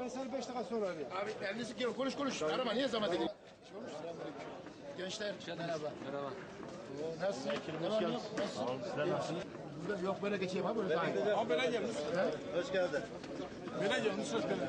Ben seni 5 dakika sonra arayayım. Abi elinizi kilo konuş konuş. Arama niye zahmet ediyorsun? Gençler merhaba. Merhaba. Nasılsın? Ne var ne yok? Nasılsın? Burada Yok böyle geçeyim ha böyle daha iyi. Abi böyle gelmiş. Hoş geldin. Böyle gelmiş. Hoş geldin.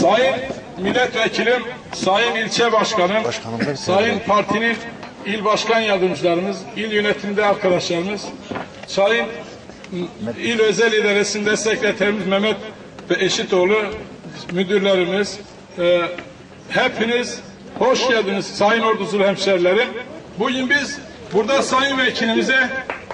Sayın milletvekilim, sayın ilçe başkanım, sayın partinin il başkan yardımcılarımız, il yönetimde arkadaşlarımız, sayın il özel idaresinde sekreterimiz Mehmet ve Eşitoğlu, müdürlerimiz, e, hepiniz hoş geldiniz sayın orduzulu hemşerilerim. Bugün biz burada sayın vekilimize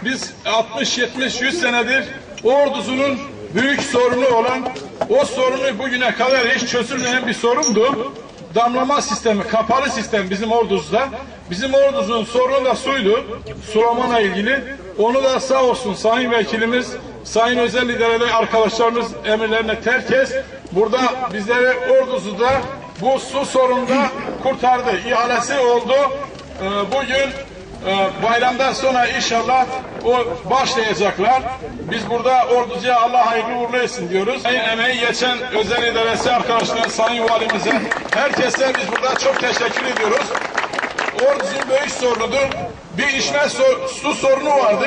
biz 60, 70, 100 senedir orduzunun büyük sorunu olan o sorunu bugüne kadar hiç çözülmeyen bir sorundu. Damlama sistemi, kapalı sistem bizim orduzda. Bizim orduzun sorunu da suydu. Sulamayla ilgili. Onu da sağ olsun sayın vekilimiz, sayın özel idareli arkadaşlarımız emirlerine terkes. Burada bizleri orduzuda bu su sorununda kurtardı. İhalesi oldu. Ee, bugün ee, bayramdan sonra inşallah o başlayacaklar. Biz burada orducuya Allah hayırlı uğurlu etsin diyoruz. Emeği geçen özel idaresi arkadaşlar, sayın valimize, herkese biz burada çok teşekkür ediyoruz. Orduzun büyük sorunudur. Bir içme so- su sorunu vardı.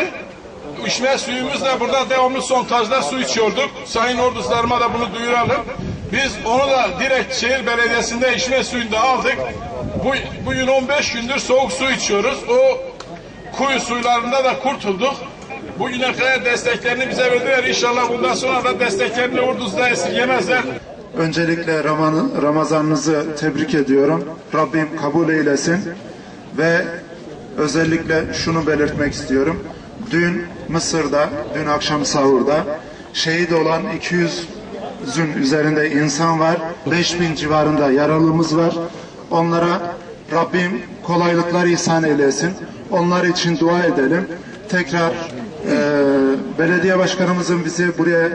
İçme suyumuzla burada devamlı sontajda su içiyorduk. Sayın orducularıma da bunu duyuralım. Biz onu da direkt şehir belediyesinde içme suyunda aldık. Bu, bugün 15 gündür soğuk su içiyoruz. O kuyu suylarında da kurtulduk. Bugüne kadar desteklerini bize verdiler. İnşallah bundan sonra da desteklerini orduzda esirgemezler. Öncelikle Ramazanınızı tebrik ediyorum. Rabbim kabul eylesin. Ve özellikle şunu belirtmek istiyorum. Dün Mısır'da, dün akşam sahurda şehit olan 200'ün üzerinde insan var. 5000 civarında yaralımız var. Onlara Rabbim kolaylıklar ihsan eylesin. Onlar için dua edelim. Tekrar e, belediye başkanımızın bizi buraya e,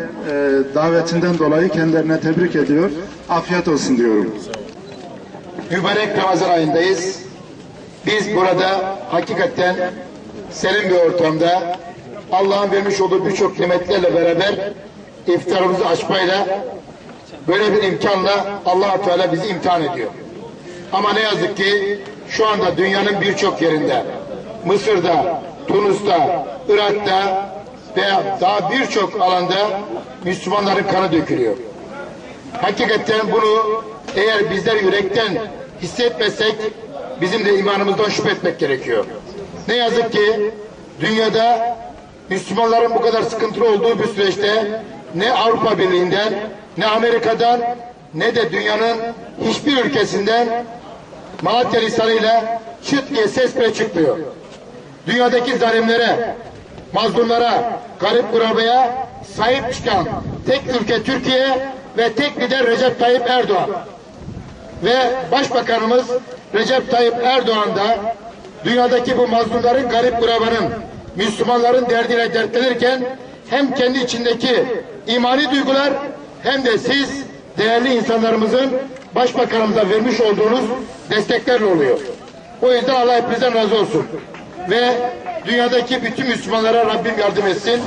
davetinden dolayı kendilerine tebrik ediyor. Afiyet olsun diyorum. Mübarek Ramazan ayındayız. Biz burada hakikaten serin bir ortamda Allah'ın vermiş olduğu birçok nimetlerle beraber iftarımızı açmayla böyle bir imkanla allah Teala bizi imtihan ediyor. Ama ne yazık ki şu anda dünyanın birçok yerinde Mısır'da, Tunus'ta, Irak'ta veya daha birçok alanda Müslümanların kanı dökülüyor. Hakikaten bunu eğer bizler yürekten hissetmesek bizim de imanımızdan şüphe etmek gerekiyor. Ne yazık ki dünyada Müslümanların bu kadar sıkıntılı olduğu bir süreçte ne Avrupa Birliği'nden ne Amerika'dan ne de dünyanın hiçbir ülkesinden Malatya lisanıyla çıt diye ses bile çıkmıyor. Dünyadaki zalimlere, mazlumlara, garip kurabaya sahip çıkan tek ülke Türkiye ve tek lider Recep Tayyip Erdoğan. Ve Başbakanımız Recep Tayyip Erdoğan da dünyadaki bu mazlumların, garip kurabanın, Müslümanların derdiyle dertlenirken hem kendi içindeki imani duygular hem de siz değerli insanlarımızın Başbakanımıza vermiş olduğunuz desteklerle oluyor. O yüzden Allah hepinizden razı olsun. Ve dünyadaki bütün Müslümanlara Rabbim yardım etsin.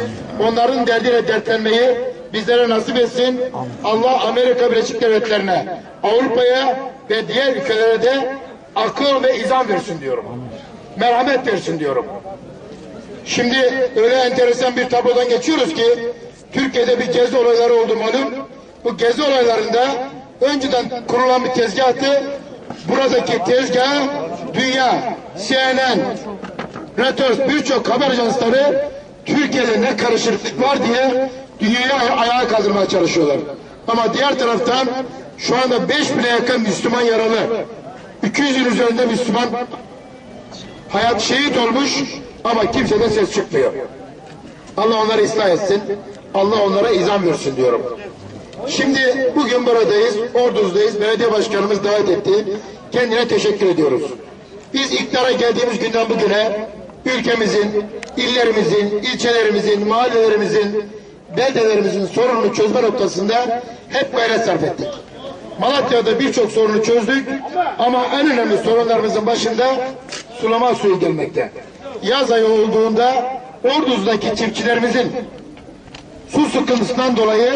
Onların derdiyle dertlenmeyi bizlere nasip etsin. Allah Amerika Birleşik Devletleri'ne, Avrupa'ya ve diğer ülkelere de akıl ve izan versin diyorum. Merhamet versin diyorum. Şimdi öyle enteresan bir tablodan geçiyoruz ki Türkiye'de bir gezi olayları oldu malum. Bu gezi olaylarında önceden kurulan bir tezgahtı. Buradaki tezgah dünya, CNN, Reuters birçok haber ajansları Türkiye'de ne karışıklık var diye dünyayı aya- ayağa kaldırmaya çalışıyorlar. Ama diğer taraftan şu anda 5 bine yakın Müslüman yaralı. 200'ün üzerinde Müslüman hayat şehit olmuş ama kimseden ses çıkmıyor. Allah onları ıslah etsin. Allah onlara izan versin diyorum. Şimdi bugün buradayız, Orduz'dayız. Belediye başkanımız davet etti. Kendine teşekkür ediyoruz. Biz iktidara geldiğimiz günden bugüne ülkemizin, illerimizin, ilçelerimizin, mahallelerimizin, beldelerimizin sorununu çözme noktasında hep gayret sarf ettik. Malatya'da birçok sorunu çözdük ama en önemli sorunlarımızın başında sulama suyu gelmekte. Yaz ayı olduğunda Orduz'daki çiftçilerimizin su sıkıntısından dolayı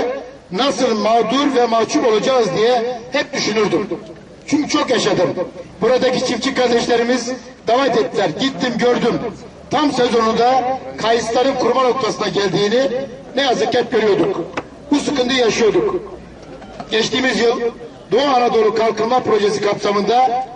nasıl mağdur ve mahcup olacağız diye hep düşünürdüm. Çünkü çok yaşadım. Buradaki çiftçi kardeşlerimiz davet ettiler. Gittim gördüm. Tam sezonunda kayısıların kurma noktasına geldiğini ne yazık ki hep görüyorduk. Bu sıkıntıyı yaşıyorduk. Geçtiğimiz yıl Doğu Anadolu Kalkınma Projesi kapsamında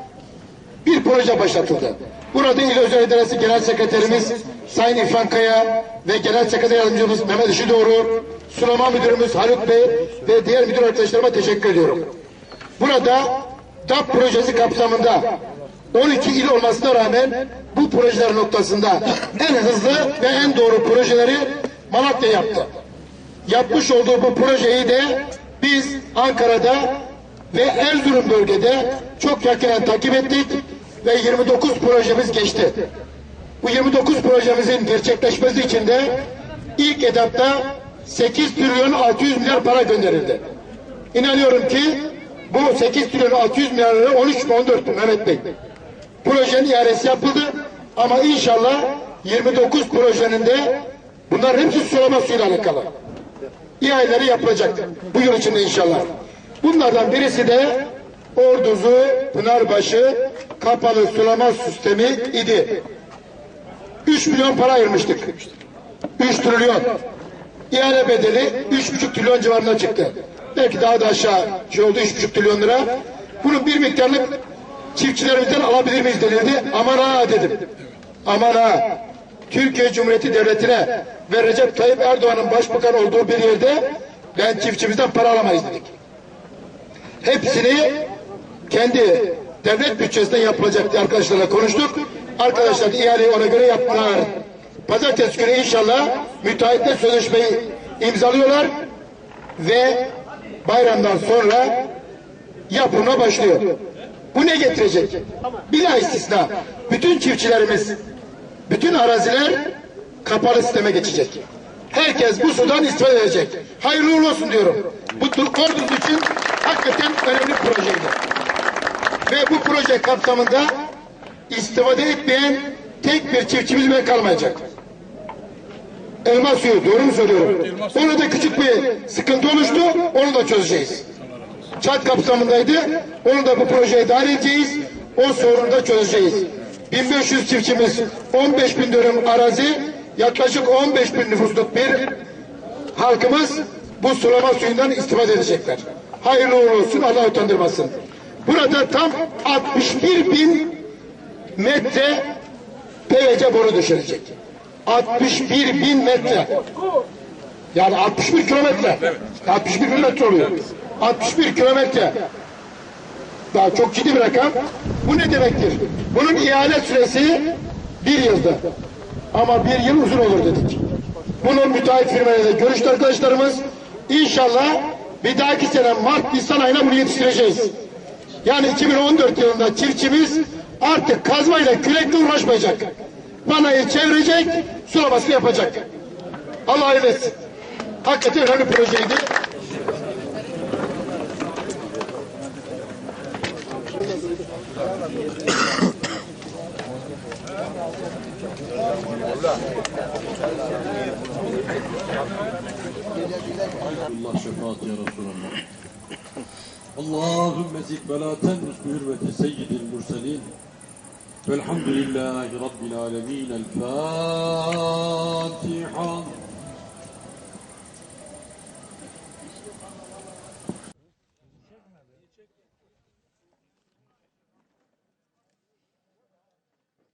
bir proje başlatıldı. Burada İl Özel İdaresi Genel Sekreterimiz Sayın İrfan Kaya ve Genel Sekreter Yardımcımız Mehmet Işıdoğru, Sulama Müdürümüz Haluk Bey ve diğer müdür arkadaşlarıma teşekkür ediyorum. Burada DAP projesi kapsamında 12 il olmasına rağmen bu projeler noktasında en hızlı ve en doğru projeleri Malatya yaptı. Yapmış olduğu bu projeyi de biz Ankara'da ve Erzurum bölgede çok yakinen takip ettik ve 29 projemiz geçti. Bu 29 projemizin gerçekleşmesi için de ilk etapta 8 trilyon 600 milyar para gönderildi. İnanıyorum ki bu 8 trilyon 600 milyar lira 13 mi 14 mi Mehmet Bey? Projenin ihalesi yapıldı ama inşallah 29 projenin de bunlar hepsi sulama suyuyla alakalı ihaleleri yapılacak bu yıl içinde inşallah. Bunlardan birisi de Orduzu, Pınarbaşı kapalı sulama sistemi idi. 3 milyon para ayırmıştık. 3 trilyon. İhale bedeli 3,5 trilyon civarında çıktı. Belki daha da aşağı şey oldu 3,5 trilyon lira. Bunun bir miktarını çiftçilerimizden alabilir miyiz denildi. Aman ha dedim. Aman ha. Türkiye Cumhuriyeti Devleti'ne ve Recep Tayyip Erdoğan'ın başbakan olduğu bir yerde ben çiftçimizden para alamayız dedik. Hepsini kendi devlet bütçesinden yapılacak diye arkadaşlarla konuştuk. Arkadaşlar ihaleyi ona göre yaptılar. Pazartesi günü inşallah müteahhitle sözleşmeyi imzalıyorlar ve bayramdan sonra yapımına başlıyor. Bu ne getirecek? Bila istisna. Bütün çiftçilerimiz, bütün araziler kapalı sisteme geçecek. Herkes bu sudan istifade edecek. Hayırlı uğurlu olsun diyorum. Bu Orduz için hakikaten önemli bir projeydi. Ve bu proje kapsamında istifade etmeyen tek bir çiftçimiz bile kalmayacak. Elma suyu doğru mu söylüyorum? Orada küçük bir sıkıntı oluştu. Onu da çözeceğiz. Çat kapsamındaydı. Onu da bu projeye dahil edeceğiz. O sorunu da çözeceğiz. 1500 çiftçimiz, 15 bin dönüm arazi, yaklaşık 15 bin nüfusluk bir halkımız bu sulama suyundan istifade edecekler. Hayırlı uğurlu olsun, Allah utandırmasın. Burada tam 61 bin metre PVC boru düşürecek. 61 bin metre. Yani 61 kilometre. 61 bin metre oluyor. 61 kilometre. Daha çok ciddi bir rakam. Bu ne demektir? Bunun ihale süresi bir yıldı. Ama bir yıl uzun olur dedik. Bunun müteahhit firmayla görüştü arkadaşlarımız. İnşallah bir dahaki sene Mart, Nisan ayına bunu yetiştireceğiz. Yani 2014 yılında çiftçimiz artık kazmayla kürekle uğraşmayacak. Vanayı çevirecek, sulamasını yapacak. Allah hayırlı etsin. Hakikaten önemli projeydi. Allah şefaat ya Resulallah. Allahümme zikbelâ tennus bi hürmeti seyyidil murselin. Velhamdülillahi Rabbil alemin. El Fatiha.